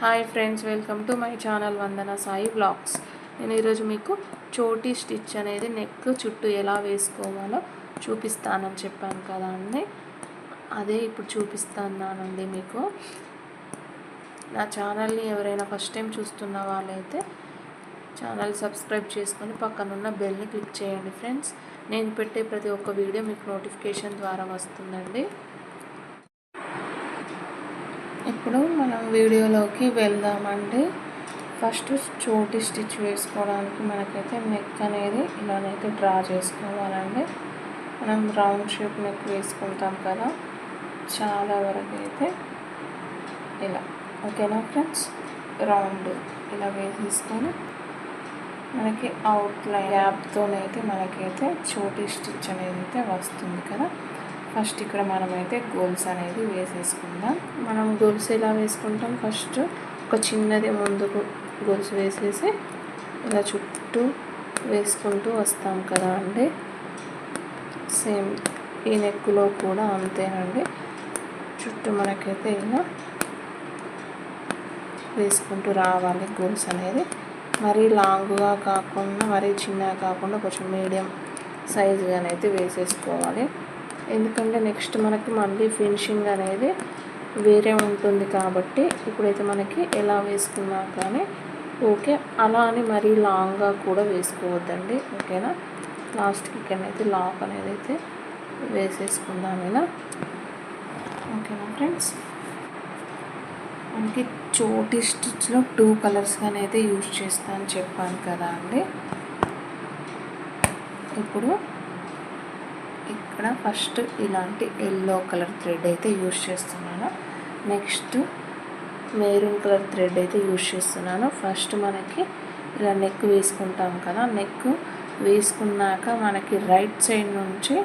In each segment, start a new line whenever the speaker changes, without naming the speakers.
Hi friends welcome to my channel Vandana Sai blogs. నేను ఈరోజు మీకు చోటీ స్టిచ్ అనేది నెక్ చుట్టూ ఎలా వేసుకోవాలో చూపిస్తానని చెప్పాను కదా అండి. అదే ఇప్పుడు చూపిస్తున్నానండి మీకు. నా ఛానల్ని ఎవరైనా ఫస్ట్ టైం చూస్తున్న వాళ్ళైతే ఛానల్ సబ్స్క్రైబ్ చేసుకొని పక్కనున్న బెల్ని క్లిక్ చేయండి ఫ్రెండ్స్. నేను పెట్టే ప్రతి ఒక్క వీడియో మీకు నోటిఫికేషన్ ద్వారా వస్తుందండి. ఇప్పుడు మనం వీడియోలోకి వెళ్దామండి ఫస్ట్ చోటి స్టిచ్ వేసుకోవడానికి మనకైతే నెక్ అనేది ఇలానైతే డ్రా చేసుకోవాలండి. మనం రౌండ్ షేప్ నెక్ వేసుకుంటాం కదా చాలా వరకు అయితే ఇలా. ఓకేనా ఫ్రెండ్స్ రౌండ్ ఇలా వేసేసుకొని మనకి అవుట్లైన్ యాప్తోనైతే మనకైతే చోటి స్టిచ్ అనేది అయితే వస్తుంది కదా. ఫస్ట్ ఇక్కడ మనమైతే గోల్స్ అనేది వేసేసుకుందాం. మనం గోల్స్ ఎలా వేసుకుంటాం? ఫస్ట్ ఒక చిన్నది ముందుకు గోల్స్ వేసేసి ఇలా చుట్టూ వేసుకుంటూ వస్తాం కదా అండి. సేమ్ ఈ నెక్లో కూడా అంతేనండి. చుట్టూ మనకైతే ఇలా వేసుకుంటూ రావాలి గోల్స్ అనేది. మరీ లాంగ్గా కాకుండా మరీ చిన్నగా కాకుండా కొంచెం మీడియం సైజుగానైతే వేసేసుకోవాలి. ఎందుకంటే నెక్స్ట్ మనకి మళ్ళీ ఫినిషింగ్ అనేది వేరే ఉంటుంది కాబట్టి ఇప్పుడైతే మనకి ఎలా వేసుకున్నా కానీ ఓకే. అలా అని మరీ లాంగ్గా కూడా వేసుకోవద్దండి ఓకేనా? లాస్ట్కి ఇక్కడనైతే లాక్ అనేది అయితే వేసేసుకుందాం ఇలా. ఓకేనా ఫ్రెండ్స్? మనకి చోటి స్టిచ్లో టూ కలర్స్గానే అయితే యూజ్ చేస్తా అని చెప్పాను కదా అండి. ఇప్పుడు ఇక్కడ ఫస్ట్ ఇలాంటి ఎల్లో కలర్ థ్రెడ్ అయితే యూజ్ చేస్తున్నాను. నెక్స్ట్ మెరూన్ కలర్ థ్రెడ్ అయితే యూజ్ చేస్తున్నాను. ఫస్ట్ మనకి ఇలా నెక్ వేసుకుంటాం కదా నెక్ వేసుకున్నాక మనకి రైట్ సైడ్ నుంచి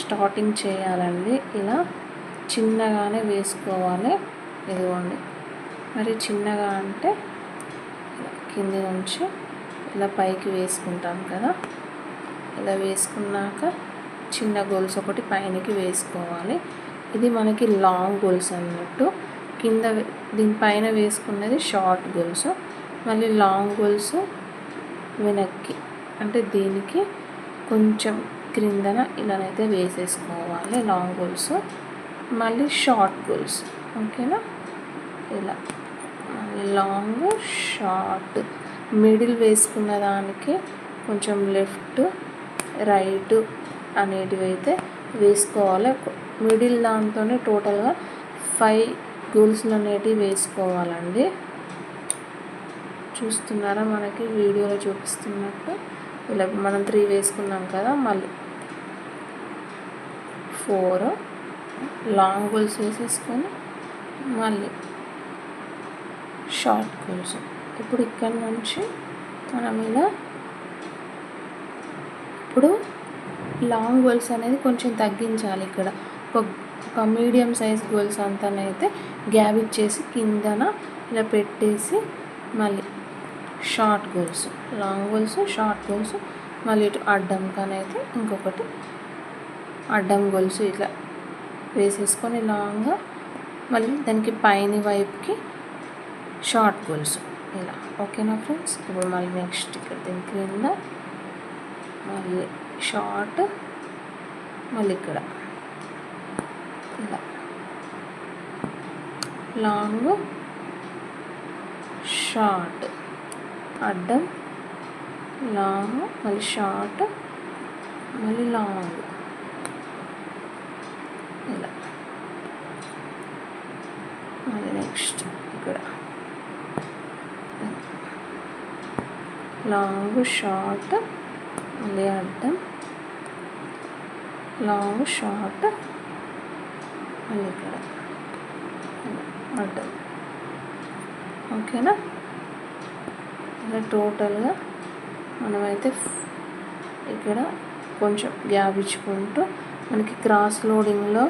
స్టార్టింగ్ చేయాలండి. ఇలా చిన్నగానే వేసుకోవాలి. ఇదిగోండి. మరి చిన్నగా అంటే కింది నుంచి ఇలా పైకి వేసుకుంటాం కదా. ఇలా వేసుకున్నాక చిన్న గోల్స్ ఒకటి పైనకి వేసుకోవాలి. ఇది మనకి లాంగ్ గోల్స్ అన్నట్టు. కింద దీనిపైన వేసుకున్నది షార్ట్ గోల్స్. మళ్ళీ లాంగ్ గోల్స్ వెనక్కి అంటే దీనికి కొంచెం క్రిందన ఇలానైతే వేసేసుకోవాలి లాంగ్ గోల్స్. మళ్ళీ షార్ట్ గోల్స్ ఓకేనా? ఇలా లాంగ్ షార్ట్. మిడిల్ వేసుకున్న దానికి కొంచెం లెఫ్ట్ రైట్ అనేటివి అయితే వేసుకోవాలి. మిడిల్ దాంతోనే టోటల్గా ఫైవ్ గోల్స్లు అనేటివి వేసుకోవాలండి. చూస్తున్నారా? మనకి వీడియోలో చూపిస్తున్నట్టు ఇలా మనం త్రీ వేసుకున్నాం కదా మళ్ళీ ఫోర్ లాంగ్ గోల్స్ వేసేసుకొని మళ్ళీ షార్ట్ గోల్స్. ఇప్పుడు ఇక్కడ నుంచి మనం ఇలా ఇప్పుడు లాంగ్ గోల్స్ అనేది కొంచెం తగ్గించాలి ఇక్కడ. ఒక ఒక మీడియం సైజ్ గోల్స్ అంతానైతే గ్యాప్ ఇచ్చేసి కిందన ఇలా పెట్టేసి మళ్ళీ short goals long goals short goals మళ్ళీ ఇటు అడ్డం అయితే ఇంకొకటి అడ్డం గోల్స్ ఇట్లా వేసేసుకొని లాంగ్గా మళ్ళీ దానికి పైన వైపుకి షార్ట్ గోల్స్ ఇలా. ఓకేనా ఫ్రెండ్స్ ఇప్పుడు మళ్ళీ నెక్స్ట్ ఇక్కడ దీని క్రింద మళ్ళీ షార్ట్ మళ్ళీ ఇక్కడ. ఇలా. Long short. అడ్డం లాంగ్ మళ్ళీ షార్ట్ మళ్ళీ లాంగ్. ఇలా. మళ్ళీ నెక్స్ట్ ఇక్కడ. లాంగ్ షార్ట్ మళ్ళీ అడ్డం. లాంగ్ షార్ట్ మళ్ళీ ఇక్కడ. అడ్డం ఓకేనా ఇలా టోటల్గా మనమైతే ఇక్కడ కొంచెం గ్యాప్ ఇచ్చుకుంటూ మనకి క్రాస్ లోడింగ్లో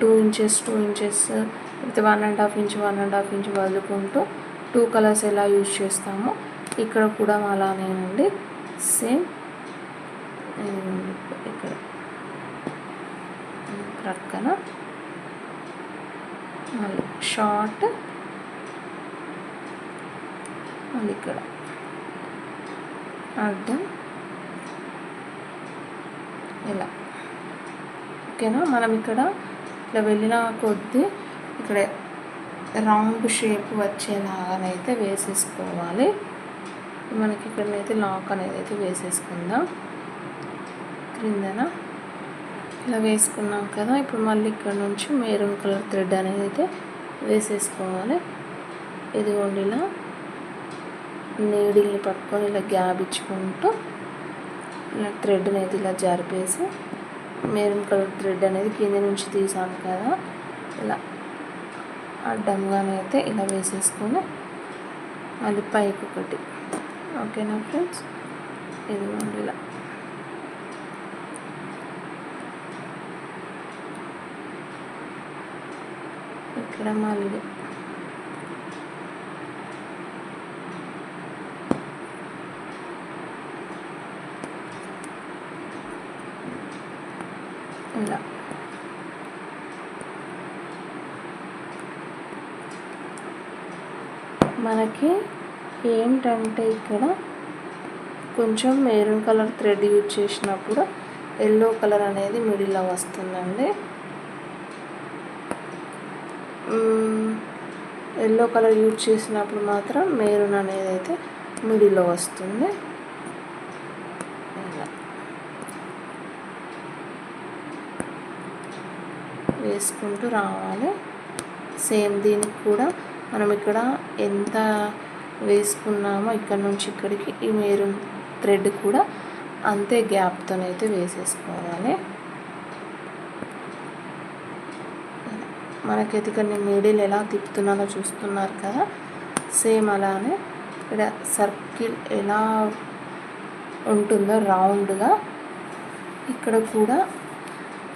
టూ ఇంచెస్ టూ ఇంచెస్ లేకపోతే one and half inch one and half inch వదులుకుంటూ two colours ఎలా యూజ్ చేస్తామో ఇక్కడ కూడా అలానేనండి సేమ్ ప్రక్కన మళ్ళీ షార్ట్ మళ్ళీ ఇక్కడ. అర్థం? ఇలా. ఓకేనా? మనం ఇక్కడ ఇట్లా వెళ్ళిన కొద్దీ ఇక్కడ రౌండ్ షేప్ వచ్చేలాగానైతే వేసేసుకోవాలి. మనకి ఇక్కడనైతే లాక్ అనేది అయితే వేసేసుకుందాం. క్రిందన ఇలా వేసుకున్నాం కదా ఇప్పుడు మళ్ళీ ఇక్కడ నుంచి మెరూన్ కలర్ థ్రెడ్ అనేది అయితే వేసేసుకోవాలి. ఇదిగోండి ఇలా నీడిల్ని పట్టుకొని ఇలా గ్యాప్ ఇచ్చుకుంటూ ఇలా థ్రెడ్ అనేది ఇలా జరిపేసి మెరూన్ కలర్ థ్రెడ్ అనేది కింద నుంచి తీసాం కదా ఇలా అడ్డంగానైతే ఇలా వేసేసుకొని మళ్ళీ పైకి ఒకటి ఓకేనా ఫ్రెండ్స్? ఇదిగోండి ఇలా ఇక్కడ ఇలా మనకి ఏంటంటే ఇక్కడ కొంచెం మెరూన్ కలర్ థ్రెడ్ యూజ్ చేసినప్పుడు ఎల్లో కలర్ అనేది మిడిల్లో వస్తుందండి. ఎల్లో కలర్ యూజ్ చేసినప్పుడు మాత్రం మెరూన్ అనేది అయితే మిడిల్లో వస్తుంది. ఇలా. వేసుకుంటూ రావాలి. సేమ్ దీనికి కూడా మనం ఇక్కడ ఎంత వేసుకున్నామో ఇక్కడ నుంచి ఇక్కడికి ఈ మెరూన్ థ్రెడ్ కూడా అంతే గ్యాప్తోనైతే వేసేసుకోవాలి. మనకైతే ఇక్కడ నేను నీడిల్ ఎలా తిప్పుతున్నానో చూస్తున్నారు కదా. సేమ్ అలానే ఇక్కడ సర్కిల్ ఎలా ఉంటుందో రౌండ్గా ఇక్కడ కూడా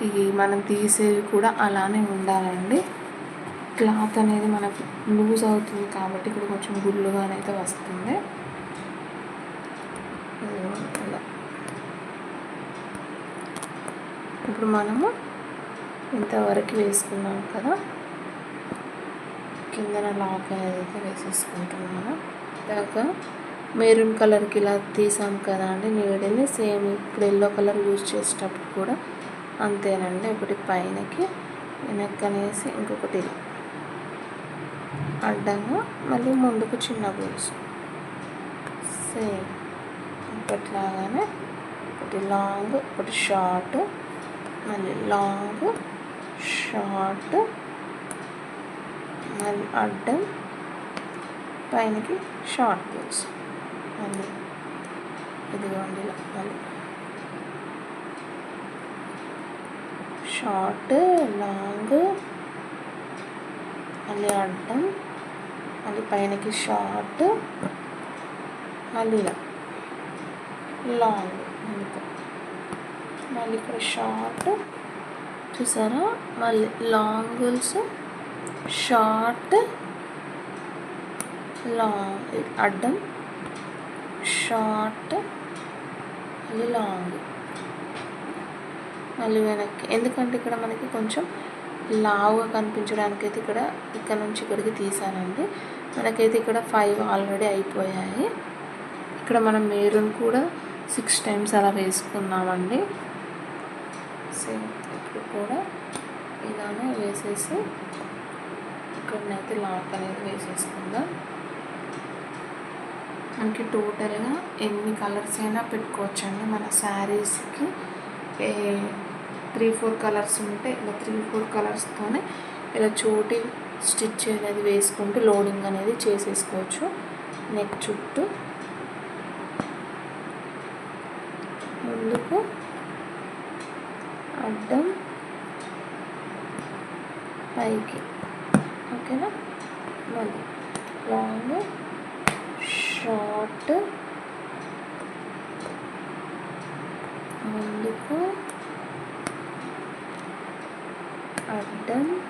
ఈ మనం తీసేవి కూడా అలానే ఉండాలండి. క్లాత్ అనేది మనకు లూజ్ అవుతుంది కాబట్టి ఇక్కడ కొంచెం గుళ్ళుగానైతే వస్తుంది. ఇప్పుడు మనము ఇంతవరకు వేసుకున్నాం కదా. కిందన లాక్ అనేది అయితే వేసేసుకుంటున్నాను. ఇలాగా మెరూన్ కలర్కి ఇలా తీసాం కదా అండి. నీడని సేమ్ ఇప్పుడు ఎల్లో కలర్ యూజ్ చేసేటప్పుడు కూడా అంతేనండి. ఒకటి పైనకి వెనక్కనేసి ఇంకొకటి అడ్డంగా మళ్ళీ ముందుకు చిన్న గోల్స్. సేమ్ ఇప్పట్లాగానే ఒకటి లాంగ్ ఒకటి షార్ట్ మళ్ళీ లాంగ్ షార్ట్ మళ్ళీ అడ్డం పైనకి షార్ట్ గోల్స్ అది ఇదిగోండి మళ్ళీ షార్ట్ లాంగ్ మళ్ళీ అడ్డం మళ్ళీ పైనకి షార్ట్ మళ్ళీ ఇలా. లాంగ్ మళ్ళీ ఇక్కడ షార్ట్ చూసారా? మళ్ళీ లాంగుల్స్ షార్ట్ లాంగ్ అడ్డం షార్ట్ మళ్ళీ లాంగ్ మళ్ళీ వెనక్కి. ఎందుకంటే ఇక్కడ మనకి కొంచెం లావుగా కనిపించడానికి అయితే ఇక్కడ ఇక్కడ నుంచి ఇక్కడికి తీసానండి మనకైతే ఇక్కడ ఫైవ్ ఆల్రెడీ అయిపోయాయి. ఇక్కడ మనం మెరూన్ కూడా సిక్స్ టైమ్స్ అలా వేసుకున్నామండి. సేమ్ ఇప్పుడు కూడా ఇలానే వేసేసి ఇక్కడనైతే లాక్ అనేది వేసేసుకుందాం. మనకి టోటల్గా ఎన్ని కలర్స్ అయినా పెట్టుకోవచ్చండి. మన శారీస్కి త్రీ ఫోర్ కలర్స్ ఉంటే ఇలా త్రీ ఫోర్ కలర్స్తోనే ఇలా చోటి స్టిచ్ అనేది వేసుకుంటూ లోడింగ్ అనేది చేసేసుకోవచ్చు. నెక్ చుట్టూ ముందుకు అడ్డం పైకి. ఓకేనా? మళ్ళీ. Long short. ముందుకు. అడ్డం.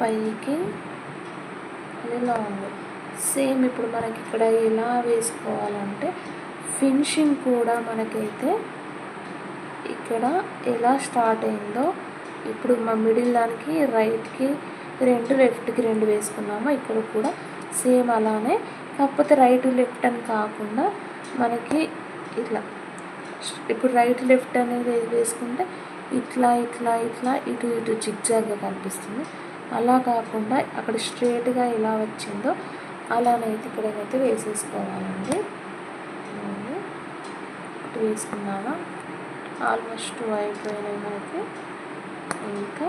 పైకి. అది లాంగ్. సేమ్ ఇప్పుడు మనకి ఇక్కడ ఎలా వేసుకోవాలంటే ఫినిషింగ్ కూడా మనకైతే ఇక్కడ ఎలా స్టార్ట్ అయిందో ఇప్పుడు మా మిడిల్ దానికి రైట్కి రెండు లెఫ్ట్కి రెండు వేసుకున్నాము. ఇక్కడ కూడా సేమ్ అలానే. కాకపోతే రైట్ లెఫ్ట్ అని కాకుండా మనకి ఇట్లా. ఇప్పుడు రైట్ లెఫ్ట్ అనేది వేసుకుంటే ఇట్లా ఇట్లా ఇట్లా ఇటు ఇటు జిగ్జాగ్గా కనిపిస్తుంది. అలా కాకుండా అక్కడ స్ట్రేట్గా ఎలా వచ్చిందో అలానైతే ఇక్కడైతే వేసేసుకోవాలండి. ఇటు వేసుకున్నాను? ఆల్మోస్ట్ అయిపోయినాయి మనకి. ఇంకా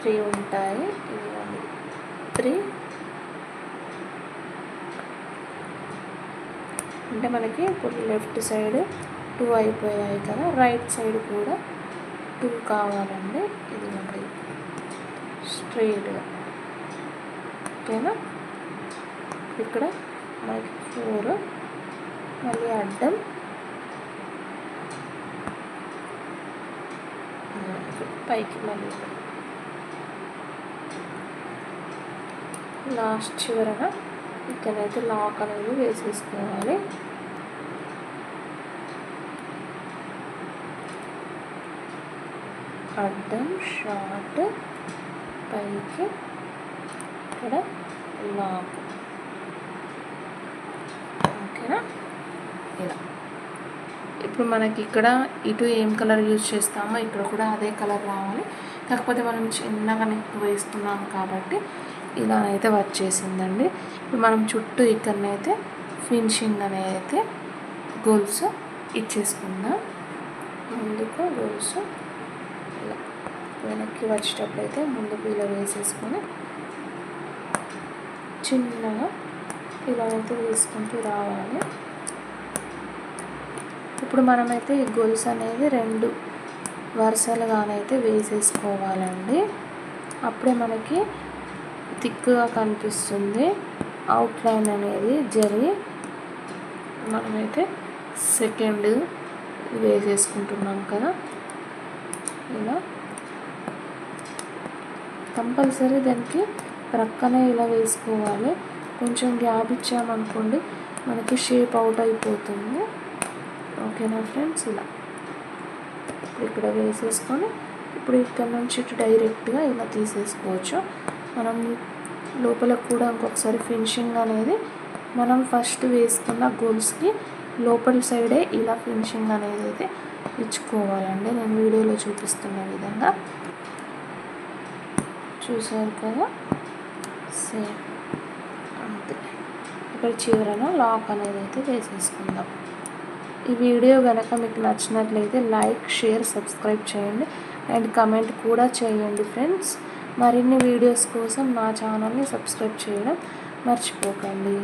త్రీ ఉంటాయి. త్రీ. అంటే మనకి ఇప్పుడు లెఫ్ట్ సైడ్ టూ అయిపోయాయి కదా రైట్ సైడ్ కూడా టూ కావాలండి. ఇది ఒకటి స్ట్రైట్గా ఓకేనా? ఇక్కడ మనకి ఫోర్. మళ్ళీ అడ్డం. పైకి మళ్ళీ. లాస్ట్ చివరన ఇక్కడైతే లాక్ అనేది వేసేసుకోవాలి. అడ్డం షార్ట్ పైకి ఇక్కడ లాక్. ఓకేనా? ఇలా. ఇప్పుడు మనకి ఇక్కడ ఇటు ఏం కలర్ యూజ్ చేస్తామో ఇక్కడ కూడా అదే కలర్ రావాలి. కాకపోతే మనం చిన్నగా నెక్ వేస్తున్నాం కాబట్టి ఇలా అయితే వచ్చేసిందండి ఇప్పుడు మనం చుట్టూ ఇక్కడనైతే ఫినిషింగ్ అనేది అయితే గోల్స్ ఇచ్చేసుకుందాం. ముందుకు గోల్స్ ఇలా వెనక్కి వచ్చేటప్పుడు అయితే ముందుకు ఇలా వేసేసుకొని చిన్నగా ఇలా అయితే వేసుకుంటూ రావాలి. ఇప్పుడు మనమైతే ఈ గొలుసు అనేది రెండు వరుసలుగానైతే వేసేసుకోవాలండి. అప్పుడే మనకి థిక్గా కనిపిస్తుంది. అవుట్లైన్ అనేది జరిగి మనమైతే సెకండ్ వేసేసుకుంటున్నాం కదా. ఇలా కంపల్సరీ దానికి ప్రక్కనే ఇలా వేసుకోవాలి. కొంచెం గ్యాప్ ఇచ్చామనుకోండి మనకి షేప్ అవుట్ అయిపోతుంది. ఓకేనా ఫ్రెండ్స్ ఇలా. ఇప్పుడు ఇక్కడ వేసేసుకొని ఇప్పుడు ఇక్కడ నుంచి ఇటు డైరెక్ట్గా ఇలా తీసేసుకోవచ్చు. మనం లోపల కూడా ఇంకొకసారి ఫినిషింగ్ అనేది మనం ఫస్ట్ వేసుకున్న గోల్స్కి లోపల సైడే ఇలా ఫినిషింగ్ అనేది అయితే ఇచ్చుకోవాలండి. నేను వీడియోలో చూపిస్తున్న విధంగా. చూసారు కదా? సేమ్ అంతే. ఇక్కడ చివరన లాక్ అనేది అయితే వేసేసుకుందాం. ఈ వీడియో కనుక మీకు నచ్చినట్లయితే లైక్ షేర్ సబ్స్క్రైబ్ చేయండి. అండ్ కమెంట్ కూడా చేయండి ఫ్రెండ్స్. మరిన్ని వీడియోస్ కోసం నా ఛానల్ని సబ్స్క్రైబ్ చేయడం మర్చిపోకండి.